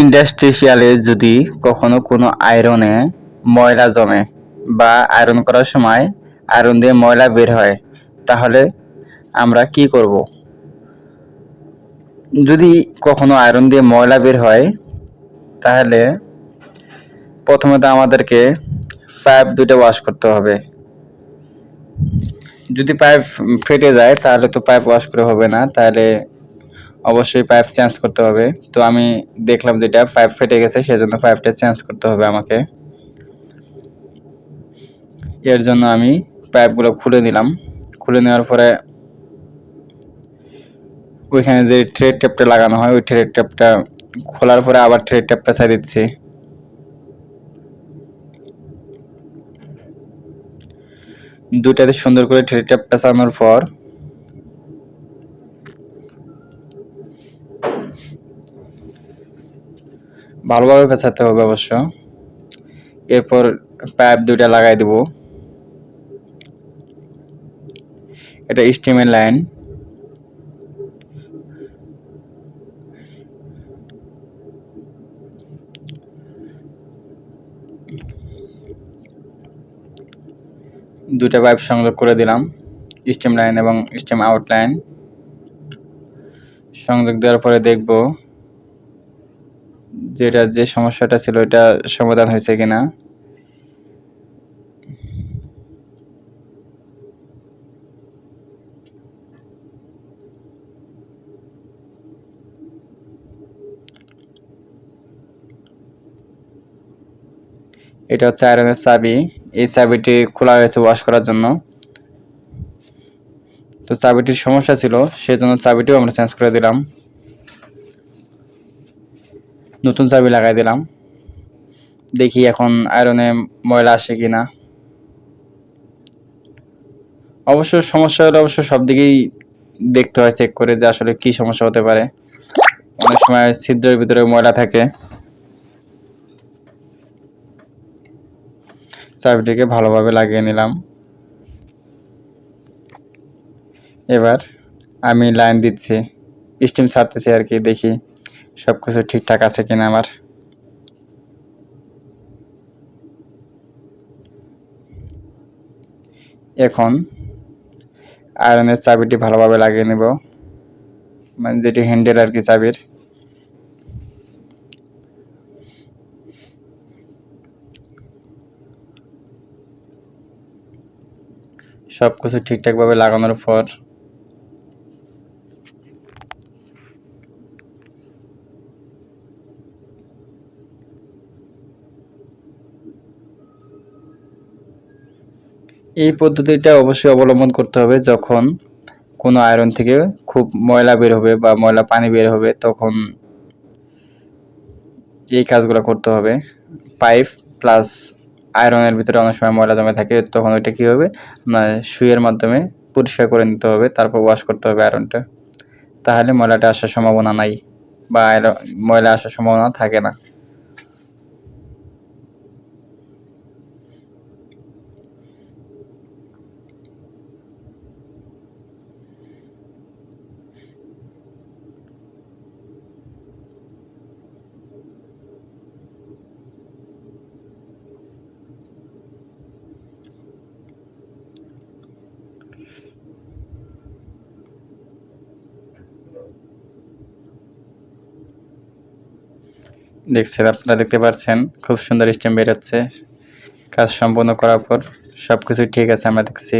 ইন্ডাস্ট্রিয়ালে যদি কখনো কোনো আয়রনে ময়লা জমে বা আয়রন করার সময় আয়রন দিয়ে ময়লা বের হয়, তাহলে আমরা কি করব? যদি কখনো আয়রন দিয়ে ময়লা বের হয়, তাহলে প্রথমে তো আমাদেরকে পাইপ দুটো ওয়াশ করতে হবে। যদি পাইপ ফেটে যায়, তাহলে তো পাইপ ওয়াশ করে হবে না, তাহলে অবশ্যই পাইপ চেঞ্জ করতে হবে। তো আমি দেখলাম যেটা পাইপ ফেটে গেছে, সেজন্য পাইপটা চেঞ্জ করতে হবে আমাকে। এর জন্য আমি পাইপগুলো খুলে নিলাম। খুলে নেওয়ার পরে ওইখানে যে ট্রেড টেপটা লাগানো হয়, ওই ট্রেড টেপটা খোলার পরে আবার ট্রেড টেপ পেঁচাই দিচ্ছি। দুইটাতে সুন্দর করে ট্রেড টেপ পেঁচানোর পর ভালোভাবে পেঁচাতে হবে অবশ্য। এরপর পাইপ দুইটা লাগাই দেব। এটা স্টিমের লাইন দুটা পাইপ সংযোগ করে দিলাম স্টিম লাইন এবং স্টিম আউট লাইন সংযোগ দেওয়ার পরে দেখব যেটা, যে সমস্যাটা ছিল, এটা সমাধান হয়েছে কিনা? এটা হচ্ছে আয়রনের চাবি। এই চাবিটি খোলা হয়েছে ওয়াশ করার জন্য। তো চাবিটির সমস্যা ছিল, সেজন্য চাবিটিও আমরা চেঞ্জ করে দিলাম। নতুন চাবি লাগাই দিলাম। দেখি এখন আয়রনে ময়লা আসে কিনা। অবশ্য সমস্যা হলে অবশ্য সব দিকেই দেখতে হয় চেক করে যে আসলে কি সমস্যা হতে পারে। অনেক সময় ছিদ্রের ভিতরে ময়লা থাকে। চাবিটিকে ভালোভাবে লাগিয়ে নিলাম। এবার আমি লাইন দিচ্ছি স্টিম ছাড়তেছি আর কি, দেখি সব কিছু ঠিকঠাক আছে কিনা আমার এখন আয়রনের চাবিটি ভালোভাবে লাগিয়ে নেব। মানে যেটি হ্যান্ডেল আর কি চাবির। সব কিছু ঠিকঠাকভাবে লাগানোর পর এই পদ্ধতিটা অবশ্যই অবলম্বন করতে হবে। যখন কোনো আয়রন থেকে খুব ময়লা বের হবে বা ময়লা পানি বের হবে, তখন এই কাজগুলো করতে হবে। পাইপ প্লাস আয়রনের ভিতরে অনেক সময় ময়লা জমে থাকে, তখন ওইটা কী হবে? না সুইয়ের মাধ্যমে পরিষ্কার করে নিতে হবে, তারপর ওয়াশ করতে হবে আয়রনটা তাহলে ময়লাটা আসার সম্ভাবনা নাই বা ময়লা আসার সম্ভাবনা থাকে না। দেখছেন আপনারা দেখতে পাচ্ছেন, খুব সুন্দর স্টেম বেরোচ্ছে। কাজ সম্পূর্ণ করার পর সব কিছু ঠিক আছে, আমরা দেখছি।